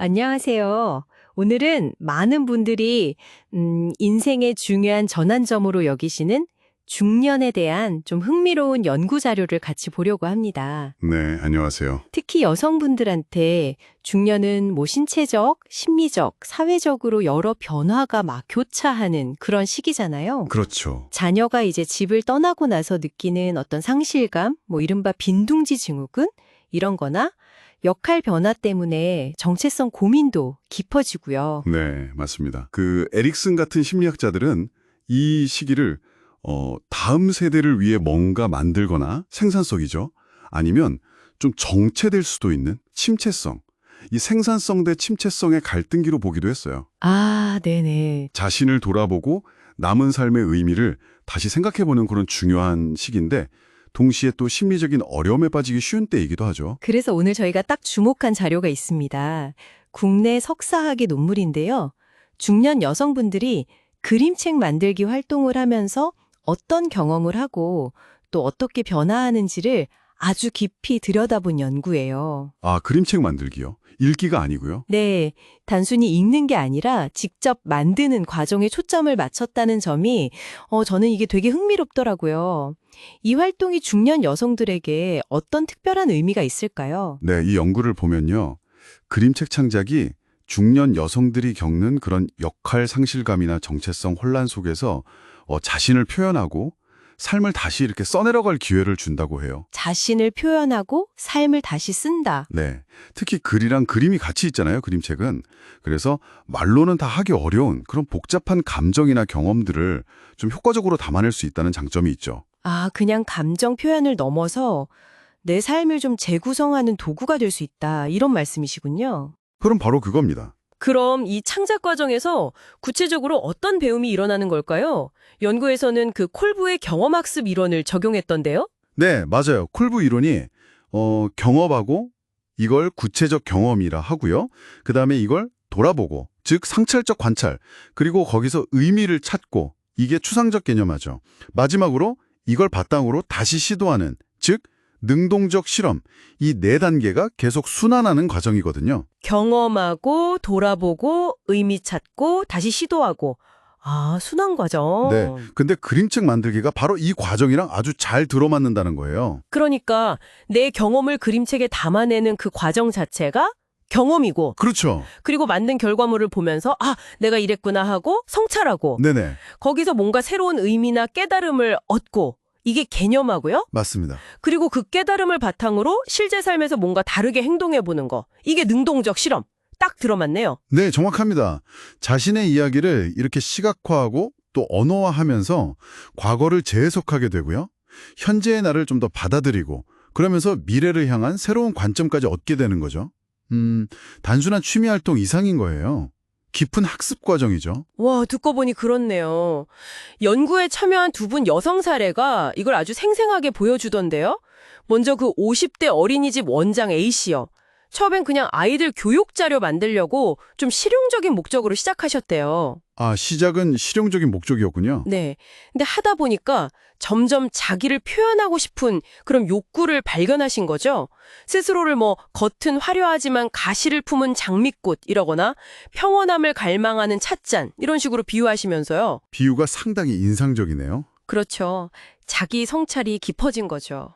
안녕하세요. 오늘은 많은 분들이 음, 인생의 중요한 전환점으로 여기시는 중년에 대한 좀 흥미로운 연구 자료를 같이 보려고 합니다. 네, 안녕하세요. 특히 여성분들한테 중년은 뭐 신체적, 심리적, 사회적으로 여러 변화가 막 교차하는 그런 시기잖아요. 그렇죠. 자녀가 이제 집을 떠나고 나서 느끼는 어떤 상실감, 뭐 이른바 빈둥지 증후군 이런 거나 역할 변화 때문에 정체성 고민도 깊어지고요. 네, 맞습니다. 그 에릭슨 같은 심리학자들은 이 시기를 어, 다음 세대를 위해 뭔가 만들거나 생산성이죠. 아니면 좀 정체될 수도 있는 침체성. 이 생산성 대 침체성의 갈등기로 보기도 했어요. 아, 네네. 자신을 돌아보고 남은 삶의 의미를 다시 생각해보는 그런 중요한 시기인데 동시에 또 심리적인 어려움에 빠지기 쉬운 때이기도 하죠. 그래서 오늘 저희가 딱 주목한 자료가 있습니다. 국내 석사학위 논문인데요. 중년 여성분들이 그림책 만들기 활동을 하면서 어떤 경험을 하고 또 어떻게 변화하는지를 아주 깊이 들여다본 연구예요. 아, 그림책 만들기요? 읽기가 아니고요? 네, 단순히 읽는 게 아니라 직접 만드는 과정에 초점을 맞췄다는 점이 어, 저는 이게 되게 흥미롭더라고요. 이 활동이 중년 여성들에게 어떤 특별한 의미가 있을까요? 네, 이 연구를 보면요. 그림책 창작이 중년 여성들이 겪는 그런 역할 상실감이나 정체성 혼란 속에서 어, 자신을 표현하고 삶을 다시 이렇게 써내려갈 기회를 준다고 해요. 자신을 표현하고 삶을 다시 쓴다. 네. 특히 글이랑 그림이 같이 있잖아요, 그림책은. 그래서 말로는 다 하기 어려운 그런 복잡한 감정이나 경험들을 좀 효과적으로 담아낼 수 있다는 장점이 있죠. 아, 그냥 감정 표현을 넘어서 내 삶을 좀 재구성하는 도구가 될 수 있다. 이런 말씀이시군요. 그럼 바로 그겁니다. 그럼 이 창작 과정에서 구체적으로 어떤 배움이 일어나는 걸까요? 연구에서는 그 콜브의 경험학습 이론을 적용했던데요? 네, 맞아요. 콜브 이론이 어, 경험하고 이걸 구체적 경험이라 하고요. 그 다음에 이걸 돌아보고 즉 상찰적 관찰 그리고 거기서 의미를 찾고 이게 추상적 개념하죠. 마지막으로 이걸 바탕으로 다시 시도하는 즉 능동적 실험 이 네 단계가 계속 순환하는 과정이거든요. 경험하고 돌아보고 의미 찾고 다시 시도하고 아, 순환 과정. 네. 근데 그림책 만들기가 바로 이 과정이랑 아주 잘 들어맞는다는 거예요. 그러니까 내 경험을 그림책에 담아내는 그 과정 자체가 경험이고 그렇죠. 그리고 만든 결과물을 보면서 아, 내가 이랬구나 하고 성찰하고 네네. 거기서 뭔가 새로운 의미나 깨달음을 얻고 이게 개념하고요. 맞습니다. 그리고 그 깨달음을 바탕으로 실제 삶에서 뭔가 다르게 행동해 보는 거. 이게 능동적 실험. 딱 들어맞네요. 네, 정확합니다. 자신의 이야기를 이렇게 시각화하고 또 언어화하면서 과거를 재해석하게 되고요. 현재의 나를 좀 더 받아들이고 그러면서 미래를 향한 새로운 관점까지 얻게 되는 거죠. 음, 단순한 취미 활동 이상인 거예요. 깊은 학습 과정이죠. 와, 듣고 보니 그렇네요. 연구에 참여한 두 분 여성 사례가 이걸 아주 생생하게 보여주던데요. 먼저 그 50대 어린이집 원장 A씨요. 처음엔 그냥 아이들 교육 자료 만들려고 좀 실용적인 목적으로 시작하셨대요. 아, 시작은 실용적인 목적이었군요. 네. 근데 하다 보니까 점점 자기를 표현하고 싶은 그런 욕구를 발견하신 거죠. 스스로를 뭐 겉은 화려하지만 가시를 품은 장미꽃이라거나 평온함을 갈망하는 찻잔 이런 식으로 비유하시면서요. 비유가 상당히 인상적이네요. 그렇죠. 자기 성찰이 깊어진 거죠.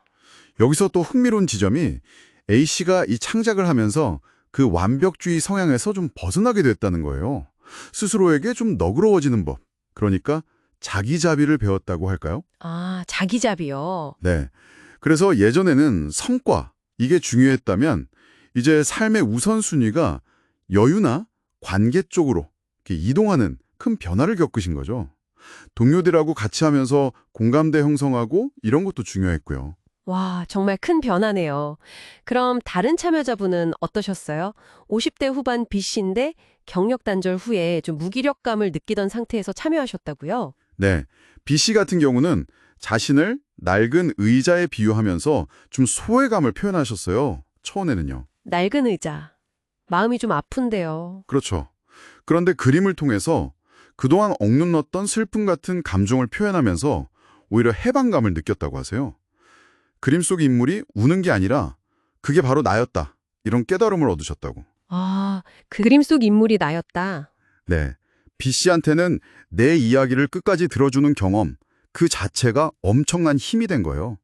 여기서 또 흥미로운 지점이 A씨가 이 창작을 하면서 그 완벽주의 성향에서 좀 벗어나게 됐다는 거예요. 스스로에게 좀 너그러워지는 법. 그러니까 자기자비를 배웠다고 할까요? 아, 자기자비요. 네. 그래서 예전에는 성과, 이게 중요했다면 이제 삶의 우선순위가 여유나 관계 쪽으로 이동하는 큰 변화를 겪으신 거죠. 동료들하고 같이 하면서 공감대 형성하고 이런 것도 중요했고요. 와, 정말 큰 변화네요. 그럼 다른 참여자분은 어떠셨어요? 50대 후반 B씨인데 경력 단절 후에 좀 무기력감을 느끼던 상태에서 참여하셨다고요? 네. B씨 같은 경우는 자신을 낡은 의자에 비유하면서 좀 소외감을 표현하셨어요. 처음에는요. 낡은 의자. 마음이 좀 아픈데요. 그렇죠. 그런데 그림을 통해서 그동안 억눌렀던 슬픔 같은 감정을 표현하면서 오히려 해방감을 느꼈다고 하세요. 그림 속 인물이 우는 게 아니라 그게 바로 나였다. 이런 깨달음을 얻으셨다고. 아, 그 그림 속 인물이 나였다. 네. B 씨한테는 내 이야기를 끝까지 들어주는 경험, 그 자체가 엄청난 힘이 된 거예요.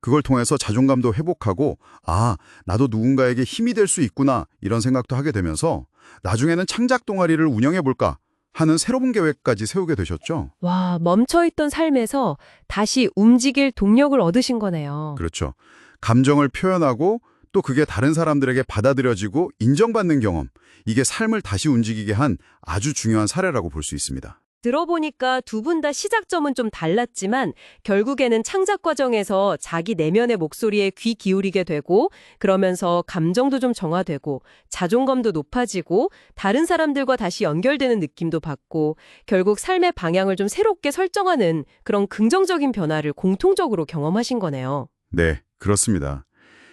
그걸 통해서 자존감도 회복하고, 아, 나도 누군가에게 힘이 될 수 있구나, 이런 생각도 하게 되면서, 나중에는 창작 동아리를 운영해 볼까 하는 새로운 계획까지 세우게 되셨죠. 와, 멈춰있던 삶에서 다시 움직일 동력을 얻으신 거네요. 그렇죠. 감정을 표현하고, 또 그게 다른 사람들에게 받아들여지고 인정받는 경험, 이게 삶을 다시 움직이게 한 아주 중요한 사례라고 볼 수 있습니다. 들어보니까 두 분 다 시작점은 좀 달랐지만 결국에는 창작 과정에서 자기 내면의 목소리에 귀 기울이게 되고 그러면서 감정도 좀 정화되고 자존감도 높아지고 다른 사람들과 다시 연결되는 느낌도 받고 결국 삶의 방향을 좀 새롭게 설정하는 그런 긍정적인 변화를 공통적으로 경험하신 거네요. 네, 그렇습니다.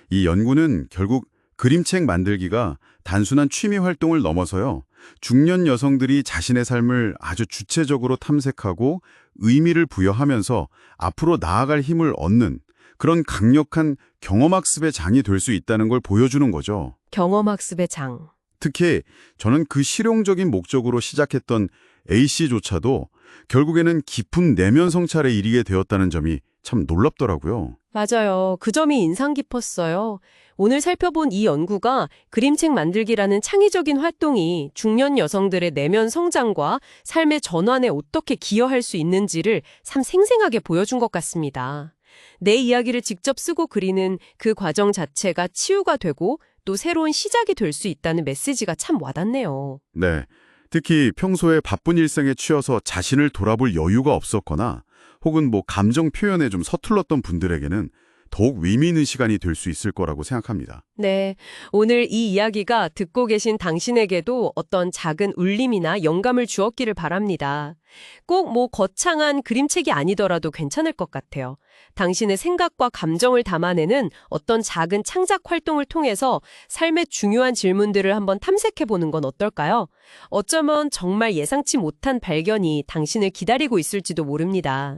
이 연구는 결국 그림책 만들기가 단순한 취미 활동을 넘어서요. 중년 여성들이 자신의 삶을 아주 주체적으로 탐색하고 의미를 부여하면서 앞으로 나아갈 힘을 얻는 그런 강력한 경험학습의 장이 될 수 있다는 걸 보여주는 거죠. 경험학습의 장. 특히 저는 그 실용적인 목적으로 시작했던 A씨조차도 결국에는 깊은 내면 성찰에 이르게 되었다는 점이 참 놀랍더라고요. 맞아요. 그 점이 인상 깊었어요. 오늘 살펴본 이 연구가 그림책 만들기라는 창의적인 활동이 중년 여성들의 내면 성장과 삶의 전환에 어떻게 기여할 수 있는지를 참 생생하게 보여준 것 같습니다. 내 이야기를 직접 쓰고 그리는 그 과정 자체가 치유가 되고 또 새로운 시작이 될 수 있다는 메시지가 참 와닿네요. 네. 특히 평소에 바쁜 일상에 치여서 자신을 돌아볼 여유가 없었거나 혹은 뭐 감정 표현에 좀 서툴렀던 분들에게는 더욱 의미 있는 시간이 될 수 있을 거라고 생각합니다. 네. 오늘 이 이야기가 듣고 계신 당신에게도 어떤 작은 울림이나 영감을 주었기를 바랍니다. 꼭 뭐 거창한 그림책이 아니더라도 괜찮을 것 같아요. 당신의 생각과 감정을 담아내는 어떤 작은 창작 활동을 통해서 삶의 중요한 질문들을 한번 탐색해 보는 건 어떨까요? 어쩌면 정말 예상치 못한 발견이 당신을 기다리고 있을지도 모릅니다.